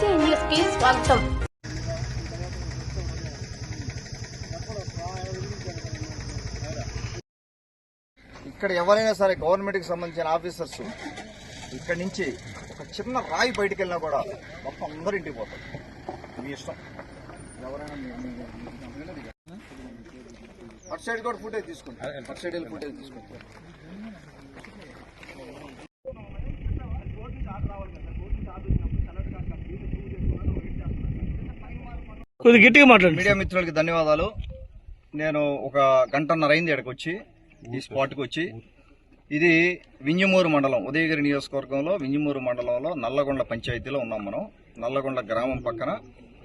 BC న్యూస్కి స్వాగతం ఇక్కడ ఎవరైనా సరే గవర్నమెంట్కి సంబంధించిన ఆఫీసర్స్ ఇక్కడ నుంచి ఒక చిన్న రాయి బయటికి వెళ్ళినా కూడా మొత్తం అందరూ ఇంటికి పోతారు మీ ఇష్టం ఎవరైనా అటు సైడ్ కూడా ఫుటేజ్ తీసుకుంటారు అటు సైడ్ వెళ్ళి ఫుటేజ్ తీసుకుంటారు కొద్దిగా గట్టిగా మాట్లాడండి. మీడియా మిత్రులకి ధన్యవాదాలు. నేను ఒక గంటన్నర అయింది ఇక్కడికి వచ్చి ఈ స్పాట్కి వచ్చి ఇది వింజమూరు మండలం ఉదయగిరి నియోజకవర్గంలో వింజమూరు మండలంలో నల్లగొండ పంచాయతీలో ఉన్నాం మనం. నల్లగొండ గ్రామం పక్కన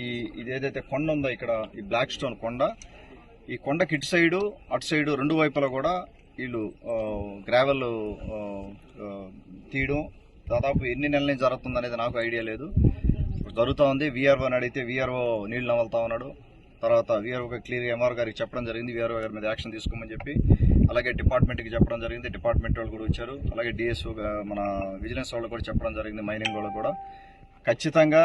ఈ ఇది ఏదైతే కొండ ఉందో ఇక్కడ ఈ బ్లాక్ స్టోన్ కొండ ఈ కొండకి ఇటు సైడు అటు సైడు రెండు వైపులా కూడా వీళ్ళు గ్రావెల్ తీయడం. దాదాపు ఎన్ని నెలలు జరుగుతుందనేది జరుగుతుంది అనేది నాకు ఐడియా లేదు. ఇప్పుడు జరుగుతూ ఉంది వీఆర్ఓ అడిగితే వీఆర్ఓ నీళ్ళు నవలుతా ఉన్నాడు. తర్వాత వీఆర్ఓ క్లియర్ ఎంఆర్ గారికి చెప్పడం జరిగింది. వీఆర్ఓ గారి మీద యాక్షన్ తీసుకోమని చెప్పి అలాగే డిపార్ట్మెంట్కి చెప్పడం జరిగింది. డిపార్ట్మెంట్ వాళ్ళు కూడా వచ్చారు. అలాగే డిఎస్ఓ మన విజిలెన్స్ వాళ్ళు కూడా చెప్పడం జరిగింది. మైనింగ్ వాళ్ళు కూడా. ఖచ్చితంగా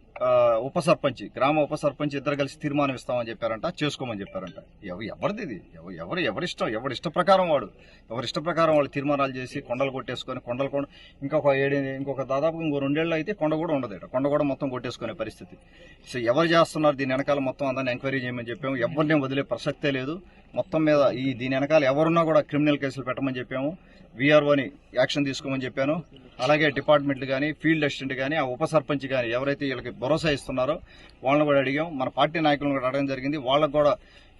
ఉప సర్పంచ్ గ్రామ ఉప సర్పంచ్ ఇద్దరు కలిసి తీర్మానం ఇస్తామని చెప్పారంట చేసుకోమని చెప్పారంట. ఎవరు ఎవరిది ఇది ఎవరు ఎవరిష్టం ఎవరి ఇష్ట ప్రకారం వాడు. ఎవరి ఇష్ట ప్రకారం వాళ్ళు తీర్మానాలు చేసి కొండలు కొట్టేసుకొని కొండలు కొండ ఇంకొక ఏడు ఇంకొక దాదాపు ఇంకో రెండేళ్ళు అయితే కొండ కూడా ఉండదు ఇక్కడ కొండ కూడా మొత్తం కొట్టేసుకునే పరిస్థితి. సో ఎవరు చేస్తున్నారు? దీని వెనకాల మొత్తం అందరిని ఎంక్వైరీ చేయమని చెప్పాము. ఎవరిని వదిలే ప్రసక్తే లేదు. మొత్తం మీద ఈ దీని వెనకాల ఎవరున్నా కూడా క్రిమినల్ కేసులు పెట్టమని చెప్పాము. వీఆర్ఓని యాక్షన్ తీసుకోమని చెప్పాను. అలాగే డిపార్ట్మెంట్లు కానీ ఫీల్డ్ అసిస్టెంట్ కానీ ఆ ఉప సర్పంచ్ కానీ ఎవరైతే వీళ్ళకి భరోసా ఇస్తున్నారో వాళ్ళని కూడా అడిగాం. మన పార్టీ నాయకులను కూడా అడగడం జరిగింది. వాళ్ళకు కూడా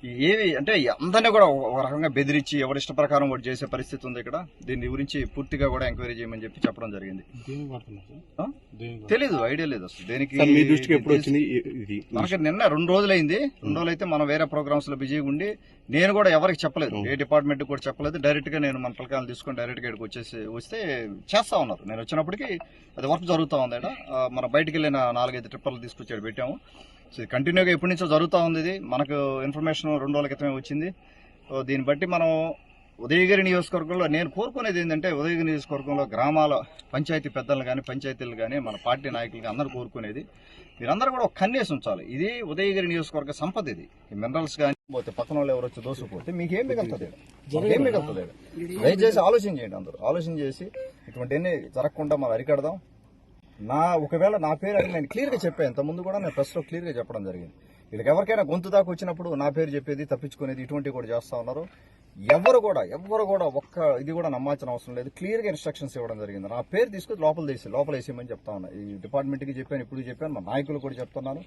ఏవి అంటే అందరినీ కూడా ఒక రకంగా బెదిరించి ఎవరి ఇష్ట ప్రకారం వాడు చేసే పరిస్థితి ఉంది ఇక్కడ. దీని గురించి పూర్తిగా కూడా ఎంక్వైరీ చేయమని చెప్పి చెప్పడం జరిగింది. ఆ? తెలీదు ఐడియా లేదు అసలు. దేనికి సార్ మీ దృష్టికి ఎప్పుడు వచ్చింది? ఇ- ఇది మనకి నిన్న రెండు రోజులైంది. రెండు రోజులు అయితే మనం వేరే ప్రోగ్రామ్స్లో బిజీగా ఉండి నేను కూడా ఎవరికి చెప్పలేదు. ఏ డిపార్ట్మెంట్ కూడా చెప్పలేదు. డైరెక్ట్గా నేను మన పిల్లకాయలు తీసుకొని డైరెక్ట్గా ఇక్కడికి వచ్చేసి వస్తే చేస్తా ఉన్నారు. నేను వచ్చినప్పటికి అది వర్క్ జరుగుతూ ఉంది. మన బయటికి వెళ్ళిన నాలుగైదు ట్రిప్పర్లు తీసుకొచ్చాడు పెట్టాము. కంటిన్యూగా ఎప్పటి నుంచో జరుగుతూ ఉంది ఇది. మనకు ఇన్ఫర్మేషన్ రెండు రోజుల క్రితమే వచ్చింది. సో దీన్ని బట్టి మనం ఉదయగిరి నియోజకవర్గంలో నేను కోరుకునేది ఏంటంటే ఉదయగిరి నియోజకవర్గంలో గ్రామాల పంచాయతీ పెద్దలు కానీ పంచాయతీలు కానీ మన పార్టీ నాయకులు అందరూ కోరుకునేది. మీరందరూ కూడా ఒక కన్నేసి ఉంచాలి. ఇది ఉదయగిరి నియోజకవర్గ సంపద ఇది. ఈ మినరల్స్ కానీ పోతే పక్కన వాళ్ళు ఎవరు వచ్చి దోసుకుపోతే మీకు ఏం మిగులుతుంది? ఏం మిగులుతుంది? దయచేసి ఆలోచన చేయండి అందరూ. ఆలోచన చేసి ఇటువంటివన్నీ జరగకుండా మనం అరికడదాం. నా ఒకవేళ నా పేరు అని నేను క్లియర్గా చెప్పాను ఇంత ముందు కూడా నేను ప్రెస్లో క్లియర్గా చెప్పడం జరిగింది. వీళ్ళకి ఎవరికైనా గొంతు దాకా వచ్చినప్పుడు నా పేరు చెప్పేది తప్పించుకునేది ఇటువంటివి కూడా చేస్తూ ఉన్నారు. ఎవరు కూడా ఎవరు కూడా ఒక్క ఇది కూడా నమ్మాల్సిన అవసరం లేదు. క్లియర్గా ఇన్స్ట్రక్షన్స్ ఇవ్వడం జరిగింది. నా పేరు తీసుకొని లోపల తీసి లోపల వేసేయమని చెప్తా ఉన్నా. ఈ డిపార్ట్మెంట్కి చెప్పాను ఇప్పుడు చెప్పాను మా నాయకులు కూడా చెప్తున్నాను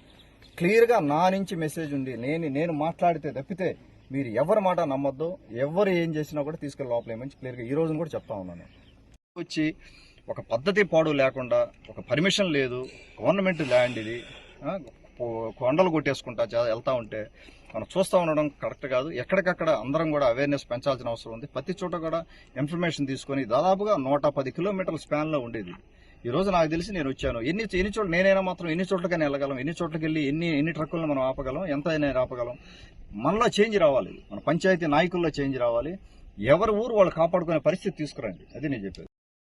క్లియర్గా నా నుంచి మెసేజ్ ఉంది. నేను నేను మాట్లాడితే తప్పితే మీరు ఎవరి మాట నమ్మొద్దు. ఎవరు ఏం చేసినా కూడా తీసుకెళ్ళి లోపలేమని క్లియర్గా ఈ రోజున కూడా చెప్తా ఉన్నాను. వచ్చి ఒక పద్ధతి పాడు లేకుండా ఒక పర్మిషన్ లేదు గవర్నమెంట్ ల్యాండ్ ఇది కొండలు కొట్టేసుకుంటా వెళ్తా ఉంటే మనం చూస్తూ ఉండడం కరెక్ట్ కాదు. ఎక్కడికక్కడ అందరం కూడా అవేర్నెస్ పెంచాల్సిన అవసరం ఉంది. ప్రతి చోట కూడా ఇన్ఫర్మేషన్ తీసుకొని దాదాపుగా నూట పది కిలోమీటర్ల స్పాన్లో ఉండేది. ఈ రోజు నాకు తెలిసి నేను వచ్చాను. ఎన్ని ఎన్ని చోట్ల నేనైనా మాత్రం ఎన్ని చోట్లకైనా వెళ్ళగలం ఎన్ని చోట్లకి వెళ్ళి ఎన్ని ఎన్ని ట్రక్కులను మనం ఆపగలం ఎంత అయినా ఆపగలం. మనలో చేంజ్ రావాలి. మన పంచాయతీ నాయకుల్లో చేంజ్ రావాలి. ఎవరి ఊరు వాళ్ళు కాపాడుకునే పరిస్థితి తీసుకురండి. అది నేను చెప్పేది.